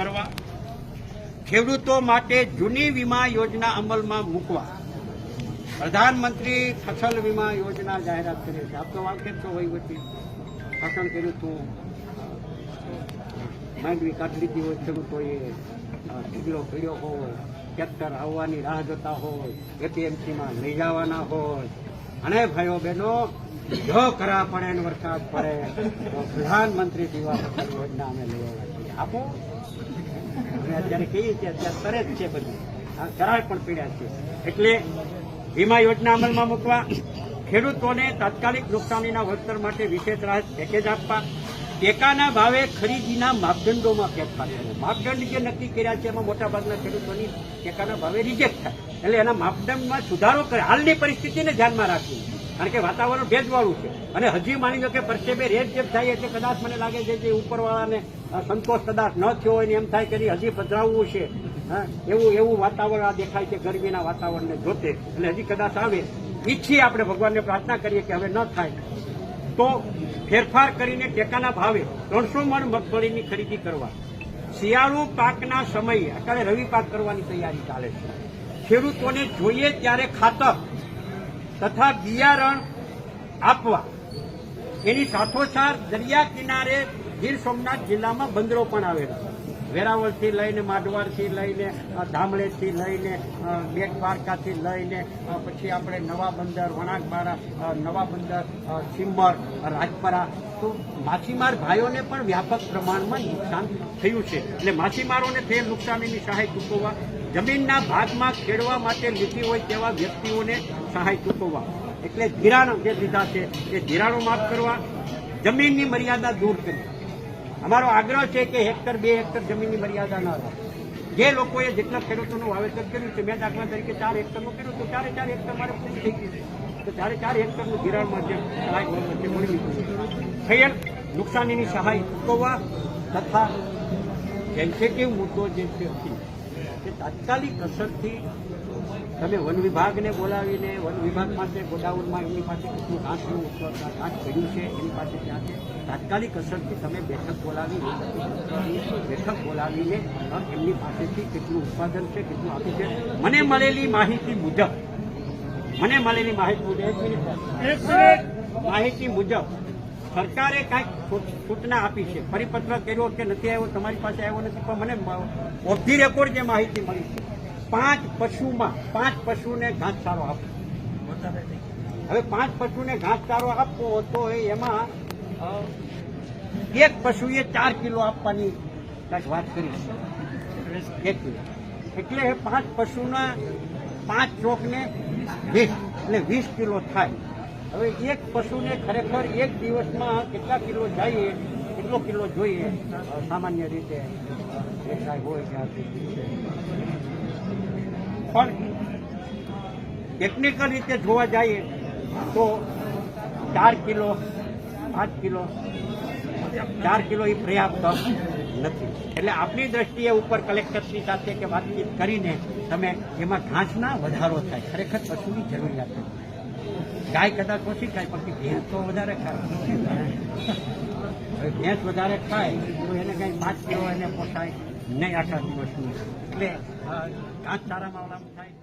કરવા, ખેડૂતો માટે જૂની વીમા યોજના અમલમાં મૂકવા. પ્રધાનમંત્રી ફસલ વીમા યોજના જાહેરાત કરી છે. આપ તો છો, વહીવટી? કર્યું હતું માંડવી કાઢી લીધી હોય, ખેડૂતોએ ઢીગલો પીડ્યો હોય, ટ્રેક્ટર આવવાની રાહ જોતા હોય એપીએમસીમાં લઈ જવાના હોય. અને ભાઈઓ બહેનો જો કરા પડે ને વરસાદ પડે પ્રધાનમંત્રી દીવા યોજના અમે આવ્યા છીએ. આપો. અમે અત્યારે કહીએ છીએ, અત્યારે તરે છે બધું. આ પણ પીડ્યા છે. એટલે વીમા યોજના અમલમાં મૂકવા, ખેડૂતોને તાત્કાલિક નુકસાનીના વળતર માટે વિશેષ રાહત પેકેજ આપવા, ટેકાના ભાવે ખરીદીના માપદંડોમાં ફેરફાર કરવો. માપદંડ જે નક્કી કર્યા છે, એમાં મોટાભાગના ખેડૂતોની ટેકાના ભાવે રિજેક્ટ થાય. એટલે એના માપદંડમાં સુધારો કરે. હાલની પરિસ્થિતિને ધ્યાનમાં રાખવી કારણ કે વાતાવરણ ભેજવાળું છે. અને હજી માની લો કે પરસેબે રેટ જેમ થાય એટલે કદાચ મને લાગે છે જે ઉપરવાળાને સંતોષ કદાચ ન થયો હોય એમ થાય કે હજી પધરાવવું છે. એવું એવું વાતાવરણ આ દેખાય છે, ગરમીના વાતાવરણને જોતે. એટલે હજી કદાચ આવે. ઈચ્છીએ આપણે ભગવાનને પ્રાર્થના કરીએ કે હવે ન થાય. તો ફેરફાર કરીને ટેકાના ભાવે ત્રણસો મણ મગફળીની ખરીદી કરવા. શિયાળુ પાકના સમયે, અત્યારે રવિ પાક કરવાની તૈયારી ચાલે છે. ખેડૂતોને જોઈએ ત્યારે ખાતર તથા બિયારણ આપવા. એની સાથોસાથ દરિયા કિનારે ગીર સોમનાથ જિલ્લામાં બંદરો પણ આવેલા વેરાવળથી લઈને માઢવાડથી લઈને ધામળેથી લઈને બેટ દ્વારકાથી લઈને પછી આપણે નવા બંદર, વણાકબારા નવા બંદર સિમ્મર રાજપરા. તો માછીમાર ભાઈઓને પણ વ્યાપક પ્રમાણમાં નુકસાન થયું છે. એટલે માછીમારોને થયેલ નુકસાનીની સહાય ચૂકવવા, જમીનના ભાગમાં ખેડવા માટે લીધી હોય તેવા વ્યક્તિઓને સહાય ચૂકવવા. એટલે ધિરાણ જે લીધા છે. એ ધિરાણો માફ કરવા, જમીનની મર્યાદા દૂર કરી અમારો આગ્રહ છે કે હેક્ટર બે હેક્ટર જમીનની મર્યાદા ન રાખે જે લોકોએ જેટલા ખેડૂતોનું વાવેતર કર્યું છે, મેં દાખલા તરીકે ચાર હેક્ટરનું કર્યું, તો ચારે ચાર હેક્ટર મારે પૂરું થઈ ગયું છે. તો ચારે ચાર હેક્ટરનું ધિરાણમાં જે સહાય મળી થયેલ નુકસાનીની સહાય ચૂકવવા તથા સેન્સેટિવ મુદ્દો જે છે તે તાત્કાલિક અસરથી તમે વન વિભાગને બોલાવીને, વન વિભાગ પાસે ગોડાઉનમાં એમની પાસે કેટલું ઘાસનું ઘાસ પડ્યું છે એની પાસે ત્યાં છે. તાત્કાલિક અસરથી તમે બેઠક બોલાવી બેઠક બોલાવીને એમની પાસેથી કેટલું ઉત્પાદન છે, કેટલું આપ્યું છે. મને મળેલી માહિતી મુજબ, મને મળેલી માહિતી મુજબ માહિતી મુજબ સરકારે કાંઈક સૂચના આપી છે. પરિપત્ર કર્યો કે નથી આવ્યો, તમારી પાસે આવ્યો નથી, પણ મને ઓફ રેકોર્ડ જે માહિતી મળી છે. પાંચ પશુમાં, પાંચ પશુને ઘાસચારો આપવો હવે પાંચ પશુને ઘાસચારો આપવો તો એમાં એક પશુએ ચાર કિલો આપવાની કાંઈક વાત કરી છે. એક કિલો. એટલે પાંચ પશુના પાંચ ચોકને વીસ, એટલે વીસ કિલો થાય. હવે એક પશુને ખરેખર એક દિવસમાં કેટલા કિલો જઈએ કેટલો કિલો જોઈએ? સામાન્ય રીતે હોય ત્યાંથી પણ ટેકનિકલ રીતે જોવા જઈએ તો ચાર કિલો, પાંચ કિલો, ચાર કિલો એ પર્યાપ્ત. નથી. એટલે આપણી દ્રષ્ટિએ ઉપર કલેક્ટરની સાથે કે વાતચીત કરીને તમે એમાં ઘાસના વધારો થાય. ખરેખર પશુની જરૂરિયાત છે. ગાય કદાચ ઓછી ખાય પછી ભેંસ તો વધારે ખાય. ભેંસ વધારે ખાય, તો એને કંઈ પાંચ કિલો એને પોસાય નહીં આખા દિવસનું. એટલે ઘાસ ચારામાં ઓલામાં થાય.